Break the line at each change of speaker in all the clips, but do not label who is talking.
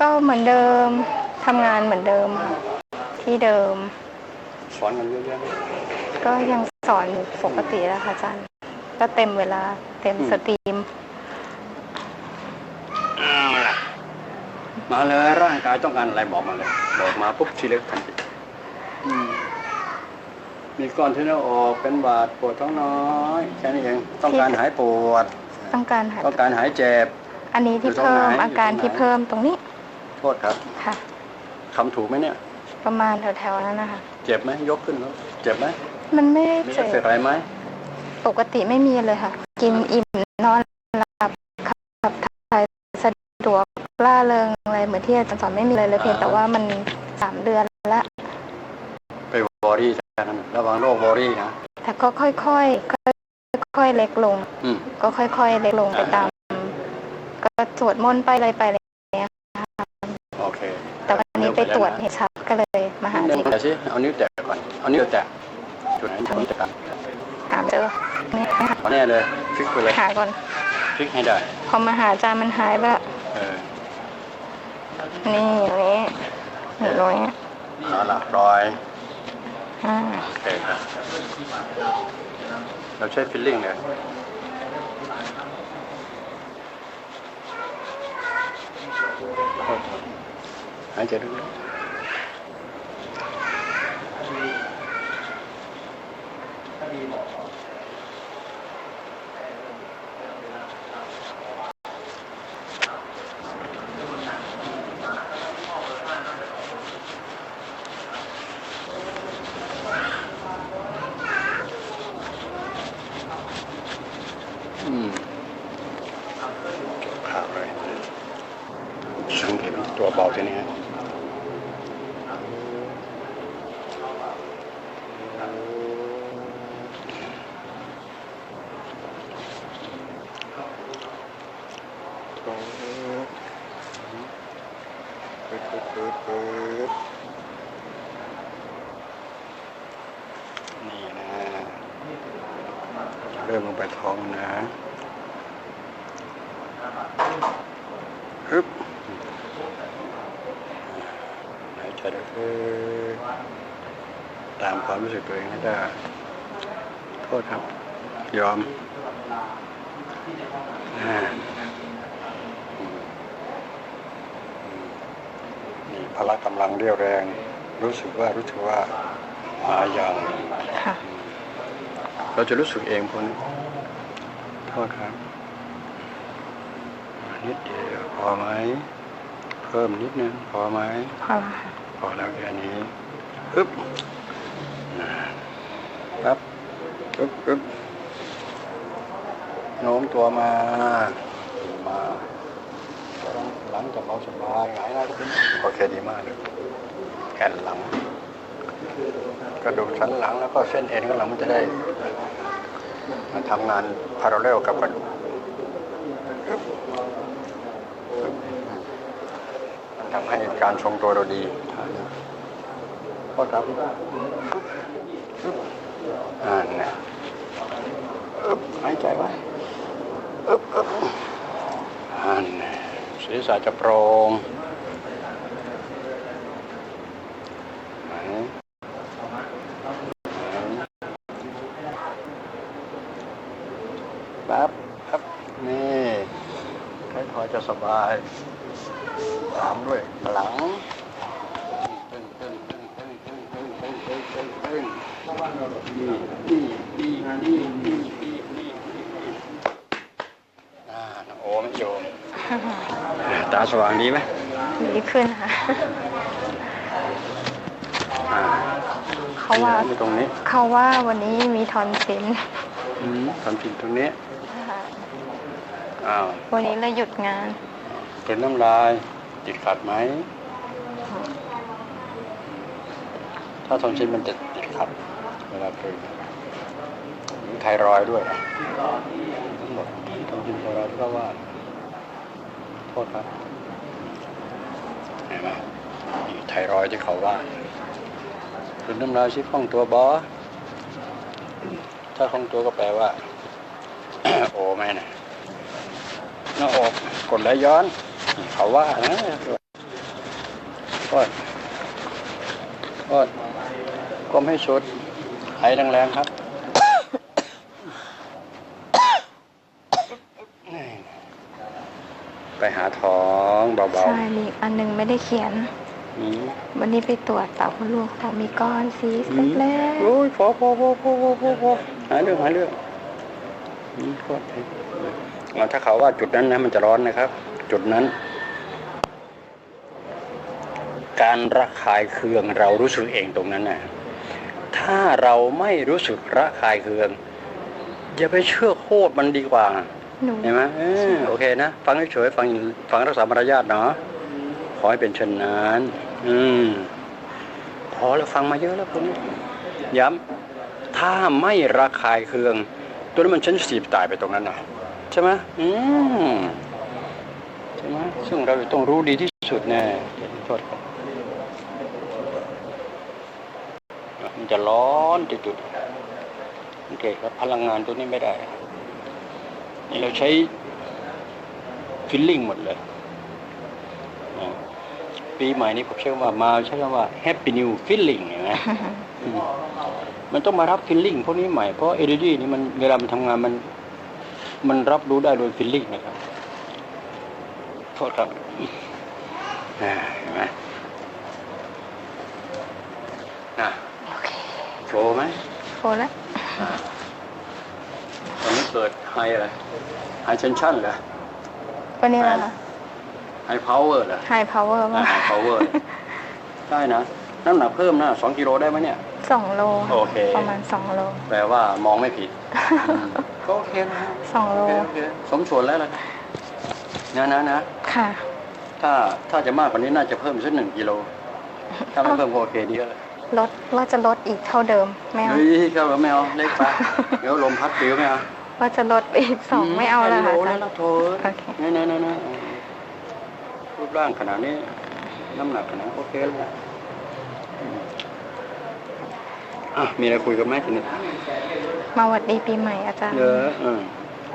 ก็เหมือนเดิมทำงานเหมือนเดิมค่ะ ที่เดิม
สอนกันเยอะแยะไหม
ก็ยังสอนอยู่ปกติแล้วค่ะอาจารย์ ก็เต็มเวลาเต็ม
อืม
สตรีม
เอาล่ะมาเลยร่างกายต้องการอะไรบอกมาเลย บอกมาปุ๊บทีเล็กทันทีอืมมีก้อนที่หน้าอกเป็นบาดปวดท้องน้อยแค่นี้เองต้องการหายปวด
ต้องการหาย
ต้องการหายเจ็บ
อันนี้ที่
อยู่ตรง
เพิ่ม
ไหน
อาการ
อยู่ตรงไหน
ที่เพิ่มตรงนี้
โทษครับ
ค่ะ
คำถูกไหมเนี่ย
ประมาณแถวๆนั้นนะคะ
เจ็บไหมยกขึ้นแล้วเจ็บไหม
มันไม่ได้
มีเอ
เจ็
ฟเฟก
บ
ต์อะไรไหม
ปกติไม่มีเลยค่ะ กินอิ่มนอนหลับขับถ่ายสะดวกล่าเริงอะไรเหมือนที่อาจารย์สอนไม่มีเลยเลยเพียงแต่ว่ามันสามเดือนแล้ว
ไปวอรี่แค่นั้นระวังโรควอรี่นะ
แต่ก็ค่อยๆค่อยๆค่อยๆเล็กลง
อืม
ก็ค่อยๆเล็กลงไป
อ่า
ตาม ก็สวดมนต์ไปอะไรไปอะไรอย่างเงี้ย
โอเค
แต่วันนี้ไป ตรวจเห็นชัดก็เลยมาหา
เดี๋ยว
ที่
แตะสิเอานิ้วแตะก่อน เอานิ้วแตะจุดไหนจุดนี้แตะกัน
หาไม่เจอเนี่ย
เอาแน่เลยพลิกไปเลย
หาก่อน
พลิกให้ได้
พอมาหาอาจารย์มันหายไปละ
เออ
นี่ตรงนี้นี่ตรงนี้
เอาละปล่อย
อ่า
โอเคครับเราใช้ฟิลลิ่งเลยหายใ aja dulu. ปึ๊บปึ๊บปึ๊บนี่นะ เริ่มลงไปท้องนะฮึบหายใจลึกๆตามความรู้สึกตัวเองให้ได้ โทษครับ ยอมอ่าอืมอืมนี่ พละกำลังเรียวแรง รู้สึกว่ารู้สึกว่ามาอย่าง
ค่ะ
เราจะรู้สึกเองพนโทษครับนิดเดียวพอไหมเพิ่มนิดนึงพอไหม
พอละค่ะ
พอแล้วแค่นี้อึ๊บนะปั๊บอึ๊บอึ๊บโน้มตัวมามา หลังจะเบาสบายหงายหน้าขึ้นโอเคดีมากเลยแอนหลังกระดูกสันหลังแล้วก็เส้นเอ็นข้างหลังมันจะได้มาทำงานพาราเรลกับกระดูกอึ๊บอึ๊บมันทำให้การทรงตัวเราดีก็ครับอึ๊บอ่านะอึ๊บหายใจไว้อึ๊บอึ๊บอ่านะ ศีรษะจะโปร่งปั๊บปั๊บนี่ค่อยจะสบายตามด้วยหลังตึงตึงตึงตึงตึงตึงตึงตึงตึงตึงนี่นี่นี่น้องโอมโย มตาสว่างดีไหม
ดีขึ้นค่ะ
อ่า
เขาว่า
อยู่ตรงนี้
เขาว่าวันนี้มีทอนซิล
อืมทำจริงตรงนี้อ้าว
วันนี้เลยหยุดงาน
เป็นน้ำลายติดขัดไหม ถ้าทอนซิลมันจะติดขัดเวลาเกิดมีไทรอยด์ด้วยนะทั้งหมดทอนซิลไทรอยด์ที่เขาว่า โทษครับเห็นไหมมีไทรอยด์ที่เขาว่าเป็นน้ำลายชิคล่องตัวบอถ้าคล่องตัวก็แปลว่า โอ้แม่นะหน้าอกกดไหลย้อน เขาว่านะกดกดก้มให้สุดหายแรงๆครับ ไปหาท้องเบา
ใช่มีอีกอันหนึงไม่ได้เขียน
ๆอืม
วันนี้ไปตรวจเต่าพลูกเขามีก้อนซีส
อืม
เล็ก
โอ้ยพอพอพอพอพอพอพอหาเรื่องหาเรื่องอืมกดเอาถ้าเขาว่าจุดนั้นนะมันจะร้อนนะครับ จุดนั้น การระคายเคืองเรารู้สึกเองตรงนั้นนะถ้าเราไม่รู้สึกระคายเคือง อย่าไปเชื่อโคตรมันดีกว่า
ๆหนู
เห็นไหมเออโอเคนะ ฟังเฉยๆฟังฟังรักษามารยาทเนาะขอให้เป็นเช่นนั้น อืมพอแล้วฟังมาเยอะแล้วคุณย้ำถ้าไม่ระคายเคือง ตัวนั้นมันชั้นสีตายไปตรงนั้นนะใช่ไหมอืมใช่ไหมซึ่งเราต้องรู้ดีที่สุดแน่โทษครับมันจะร้อนจุดๆโอเคครับพลังงานตัวนี้ไม่ได้นี่ เราใช้ฟิลลิ่งหมดเลยอ่าปีใหม่นี้ผมใช้คำว่ามาใช้คำว่า Happy New Feeling เห็นไหมอืมมันต้องมารับฟิลลิ่งพวกนี้ใหม่เพราะ energy นี่มันเวลามันทำงานมัน มันรับรู้ได้โดยฟิลลิ่งนะครับโทษครับอ่าเห็นไหมน่ะ
โอเค
โชว์ไหม
โฟแล้ว
อ่าตอนนี้เกิดไฮอะไรไฮเทนชันเหรอ
วันนี้เหรอคะ
ไฮพาวเวอร์เหรอ
ไฮพาวเวอร์
ไฮ
มาก
พาวเวอร์ได้นะน้ำหนักเพิ่มนะสองกิโลได้ไหมเนี่ย
สองโล
โอเค
ประมาณสองโล
แปลว่ามองไม่ผิดก็โอเคนะฮะ
สองโล
โอเคโอเคสมส่วนแล้วล่ะนะนะนะ
ค่ะ
ถ้าถ้าจะมากกว่านี้น่าจะเพิ่มสักหนึ่งกิโลถ้าไม่เพิ่มก็โอเคดีแล้ว
ลดว่าจะลดอีกเท่าเดิมไม่เอา
เฮ้ยเข้าแล้วไม่เอาเล็กไปเดี๋ยวลมพัดปิวไม่เอา
ว่าจะลดไปอีกสองไม่เอาแล้ว
โล
ค่ะ
แล้วเราโทร
โอเค
นี่นี่นี่นี่รูปร่างขนาดนี้ น้ำหนักขนาดโอเคแล้วอืมอะมีอะไรคุยกันไหมทีนี้
มาหวัดดีปีใหม่อาจารย์
เยอะอืม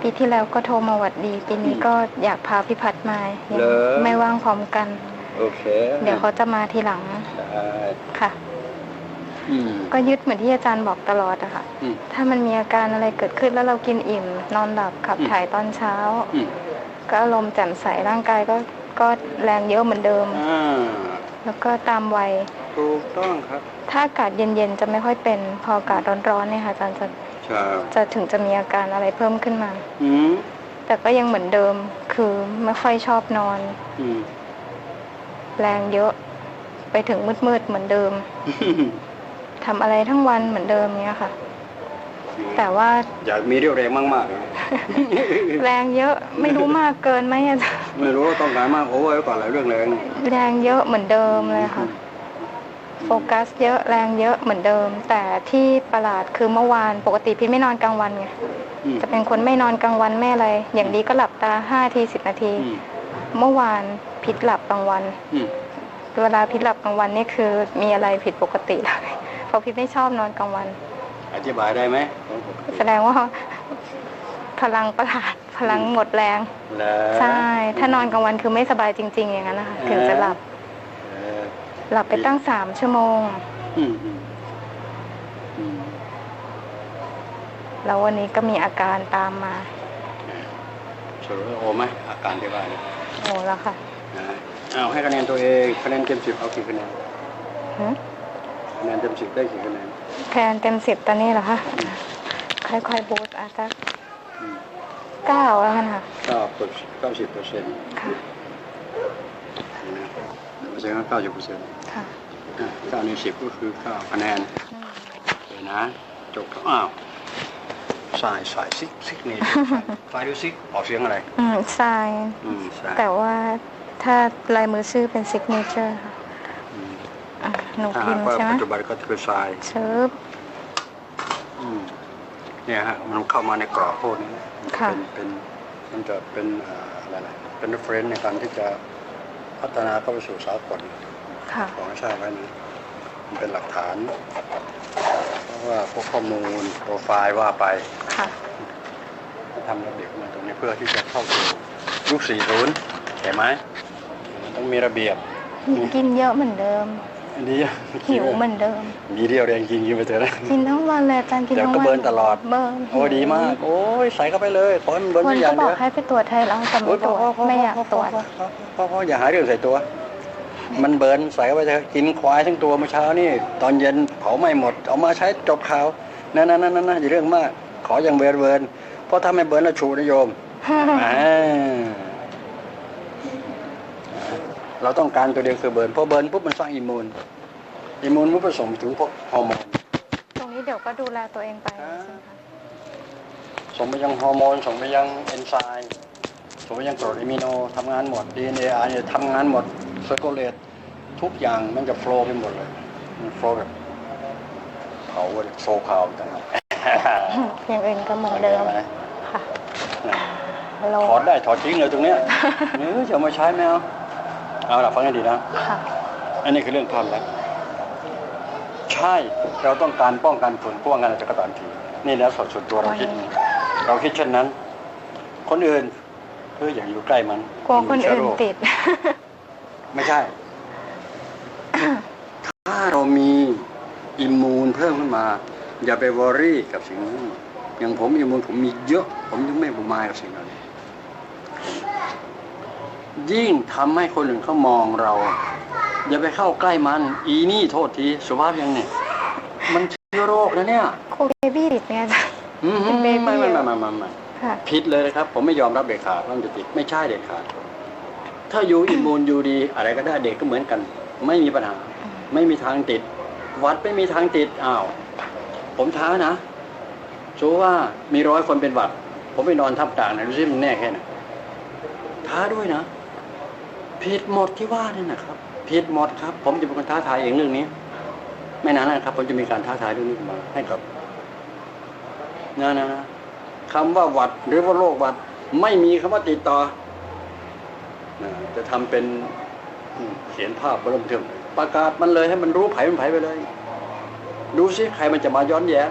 ปีที่แล้วก็โทรมาหวัดดี ปีนี้
อืม
ก็อยากพาพี่พัดมายัง
เหรอ
ไม่ว่างพร้อมกัน
โอเค
เดี๋ยวเขาจะมาทีหลัง
ได้
ค่ะ
อืม
ก็ยึดเหมือนที่อาจารย์บอกตลอดอะค่ะ
อืม
ถ้ามันมีอาการอะไรเกิดขึ้นแล้วเรากินอิ่ม นอนหลับขับ
อืม
ถ่ายตอนเช้า
อืม
ก็อารมณ์แจ่มใสร่างกายก็ก็แรงเยอะเหมือนเดิม
อ่า
แล้วก็ตามวัย
ถูกต้องครับ
ถ้าอากาศเย็นๆจะไม่ค่อยเป็น พออากาศร้อนๆเนี่ยค่ะอาจารย์จะ
ใช่
จะถึงจะมีอาการอะไรเพิ่มขึ้นมา
อืม
แต่ก็ยังเหมือนเดิม คือไม่ค่อยชอบนอน
อืม
แรงเยอะ ไปถึงมืดๆเหมือนเดิม ทำอะไรทั้งวันเหมือนเดิมเนี้ยค่ะ แต่ว่า
อยากมีเรี่ยวแรงมากๆนะ
แรงเยอะไม่รู้มากเกินไหมอาจารย์
ไม่รู้ว่าต้องการมากโอ้ยก่อนหลายเรื่องแรง
แรงเยอะเหมือนเดิมเลยค่ะ โฟกัสเยอะแรงเยอะเหมือนเดิม แต่ที่ประหลาดคือเมื่อวานปกติพี่ไม่นอนกลางวันไง
อืม
จะเป็นคนไม่นอนกลางวันไม่อะไร อย่างดีก็หลับตาห้าทีสิบนาที
อืม
เมื่อวานพิษหลับกลางวัน
อืม
เวลาพิษหลับกลางวันนี่คือมีอะไรผิดปกติเลย เพราะพิษไม่ชอบนอนกลางวัน
อธิบายได้ไหม
แสดงว่า พลังประหลาดพลังหมดแรง
แล้ว
ใช่ ถ้านอนกลางวันคือไม่สบายจริง ๆ อย่างนั้นนะคะถึงจะหลับ
เออ
หลับไปตั้งสามชั่วโมง
อืมอืมอืม
แล้ววันนี้ก็มีอาการตามมา
สรุปว่าโอไหมอาการที่ว่าเนี่ย
โอ้แล้วค่ะ
นะเอาให้คะแนนตัวเองคะแนนเต็มสิบเอากี่คะแนน
หึ
คะแนนเต็มสิบได้กี่คะแนน
คะแนนเต็มสิบตอนนี้เหรอคะ ค่อยๆบูสต์อาจจะ
อืม
เก้าแล้วกันค่ะ
เก้าเปอร์เก้าสิบเปอร์เซ็นต์
ค่ะ
นะไม่ใช่ว่าเก้าสิบเปอร์เซ็นต์
ค่ะ
เก้าในสิบก็คือเก้าคะแนน
อืม
เดี๋ยวนะจบครับอ้าวสายสายซิกซิกนี่สายดูซิกออกเสียงอะไร
อืมทราย
อืมสาย
แต่ว่าถ้าลายมือชื่อเป็นซิกเนเจอร์ค่ะ
อืม
อะ หนู
ถ้า
พิ
หามก
พ์
ว่า
ใช่ไหม
ปัจจุบันก็คือทราย
เชิบ
อืมเนี่ยฮะมันเข้ามาในกรอบพวกนี้
ค่ะ
เป็นเป็นมันจะเป็นเอ่ออะไรนะเป็น reference ในการที่จะพัฒนาเข้าไปสู่สากล
ค่ะ
ของให้ทราบไว้นะมันเป็นหลักฐานเพราะว่าพวกข้อมูลโปรไฟล์ว่าไป
ค่ะ
ทำระเบียบมาตรงนี้เพื่อที่จะเข้าสู่ยุค40เห็นไหมมันต้องมีระเบียบ
กินเยอะเหมือนเดิม
อันนี้
หิวเหมือนเดิม
มีเดียวเองกินกินไปเถอะนะ
กินทั้งวันเลยอาจารย์กิน
เดี๋ยว
ทั้ง
ก็
วัน
เบิร์นตลอด
เบิร์น
โอ้ดีมาก โอ้ยใส่เข้าไปเลยขอให้มันเบิร์น
คน
ไม่อ
ก็
ย่าง
บ
เดี
อก
ยว
ให้ไปตรวจไทยแล้วแต่ไม่ตรวจไม่อยากตรวจ
พอพออย่าหาเรื่องใส่ตัว มันเบิร์นใส่เข้าไปเถอะกินควายทั้งตัวเมื่อเช้านี่ ตอนเย็นเผาไม่หมด เอามาใช้จบข่าวนั่นนั่นนั่นนั่นอย่าเรื่องมาก ขออย่างเบิร์นเบิร์นเพราะถ้าไม่เบิร์นแล้วชูนะโยมอ่า เราต้องการตัวเดียวคือเบิร์นพอเบิร์นปุ๊บมันสร้างอิมมูนอิมมูนมันผสมถึงพวกฮอร์โมน
ตรงนี้เดี๋ยวก็ดูแลตัวเองไป
อ่า
ใช่ไหมคะ
ส่งไปยังฮอร์โมนส่งไปยังเอนไซม์ส่งไปยังกรดอะมิโนทำงานหมด DNA อาร์เนี่ยทำงานหมดเซอร์โคเลตทุกอย่างมันจะโฟล์ไปหมดเลยมันโฟล์แบบเผาเลยโซคาวต่างหาก
อย่างอื่นก็เหมือนเดิม
ข้าใจไห
ค่ะ
เนี่ย
โล
ถอดได้ถอดทิ้งเลยตรงเนี้ยเออจะเอามาใช้ไหมเอา เอาล่ะฟังให้ดีนะ
ค่ะ
อันนี้คือเรื่องความรักใช่เราต้องการป้องกันผลป้องกันอะไรจากกระตามที นี่แล้วส่วนตัวเราคิด เราคิดเช่นนั้น คนอื่นเพื่ออย่าอยู่ใกล้มัน
กลัวคน
มีเชื้
อื่น
โรค
ติด
ไม่ใช่ ถ้าเรามีอิมมูนเพิ่มขึ้นมา อย่าไปวอรี่กับสิ่งนี้อย่างผมอิมมูนผมมีเยอะ ผมยังไม่บุมายกับสิ่งเหล่านี้ ยิ่งทำให้คนอื่นเขามองเรา อย่าไปเข้าใกล้มัน อีนี่โทษทีสุภาพยังเนี่ยมันเชื้อโรคนะเนี่ย
โคเบบี้ติดเนี่ยอาจารย์
อืม
เป็นเบบี้
ไม่ไม่ไม่ไม่ไม่ไม่
ค่ะ
ผิดเลยนะครับ ผมไม่ยอมรับเด็ดขาดว่ามันจะติดไม่ใช่เด็ดขาด ถ้าอยู่อิมมูนอยู่ดี อะไรก็ได้เด็กก็เหมือนกัน ไม่มีปัญหา ไม่มีทางติด วัดไม่มีทางติดอ้าวผมท้านะสูว่ามีร้อยคนเป็นหวัด ผมไปนอนทับต่างหนะดูสิมันแน่แค่ไหนท้าด้วยนะ ผิดหมดที่ว่านี่นะครับผิดหมดครับ ผมจะเป็นคนท้าทายเองเรื่องนี้ ไม่นานนะครับ ผมจะมีการท้าทายเรื่องนี้มาให้กับนะนะนะคำว่าหวัดหรือว่าโรคหวัด ไม่มีคำว่าติดต่อนะจะทำเป็นเขียนภาพเริ่มเทิมประกาศมันเลยให้มันรู้ไผมันไผไปเลย ดูสิใครมันจะมาย้อนแย้ง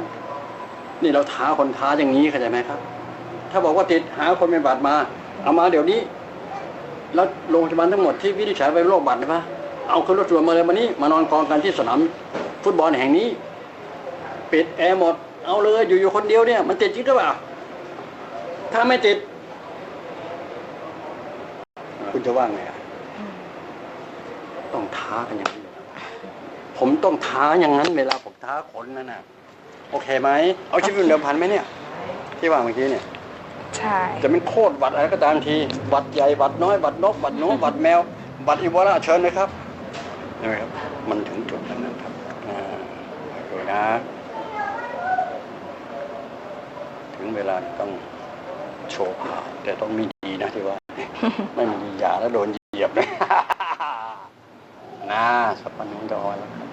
นี่เราท้าคนท้าอย่างนี้เข้าใจไหมครับ ถ้าบอกว่าติดหาคนเป็นบาดมา เอามาเดี๋ยวนี้ แล้วโรงพยาบาลทั้งหมดที่วินิจฉัยเป็นโรคบาดใช่ปะเอาขึ้นรถตรวจมาเลยมานี้ มานอนกองกันที่สนามฟุตบอลแห่งนี้ปิดแอร์หมด เอาเลยอยู่อยู่คนเดียวเนี่ยมันติดจริงหรือเปล่าถ้าไม่ติด คุณจะว่าไงอะต้องท้ากันอย่างนี้ผมต้องท้าอย่างนั้นเวลาผมท้าคนนั่นน่ะ โอเคไหม เอาชีวิตเป็นเดิมพันไหมเนี่ย ที่ว่าเมื่อกี้เนี่ย
ใช่
จะเป็นโคตรหวัดอะไรก็ตามทีหวัดใหญ่หวัดน้อยหวัดนกหวัดหนูหวัดแมวหวัดอีโบลาเชิญเลยครับเห็นไหมครับมันถึงจุดนั้นนะครับอ่าดูนะถึงเวลาต้องโชว์ข่าวแต่ต้องมีดีนะที่ว่า ไม่มีดีอย่าแล้วโดนเหยียบนะนะสับปะรดจะอ่อนแล้วครับ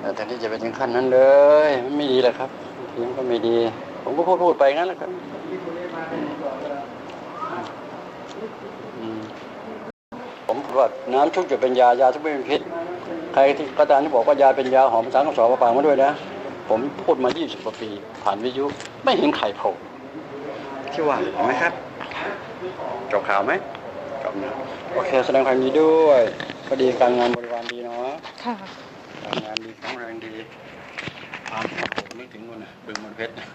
แต่แทนที่จะไปถึงขั้นนั้นเลย มันไม่ดีเลยครับบางทีมันก็ไม่ดี ผมก็พูดพูดไปงั้นแหละครับอืมผมพูดว่าน้ำทุกจะเป็นยายาทุกไม่เป็นพิษ ใครที่ก็ตามที่บอกว่ายาเป็นยาหอมภาษาคำสอนมาปางมาด้วยนะผมพูดมา 20กว่าปี ผ่านวิทยุไม่เห็นใครโผล่ที่ว่าเห็นไหมครับจบข่าวไหมจบนะโอเคแสดงความยินดีด้วยก็ดีการงานบริวารดีเนาะ
ค่ะ
การงานดีแข็งแรงดี อ่านผมนึกถึงคนน่ะบึงมันเพชรนะ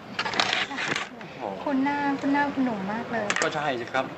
โอ้โห
คุณหน้าคุณหน้าคุณหนุ่มมากเลย
ก็ใช่สิครับ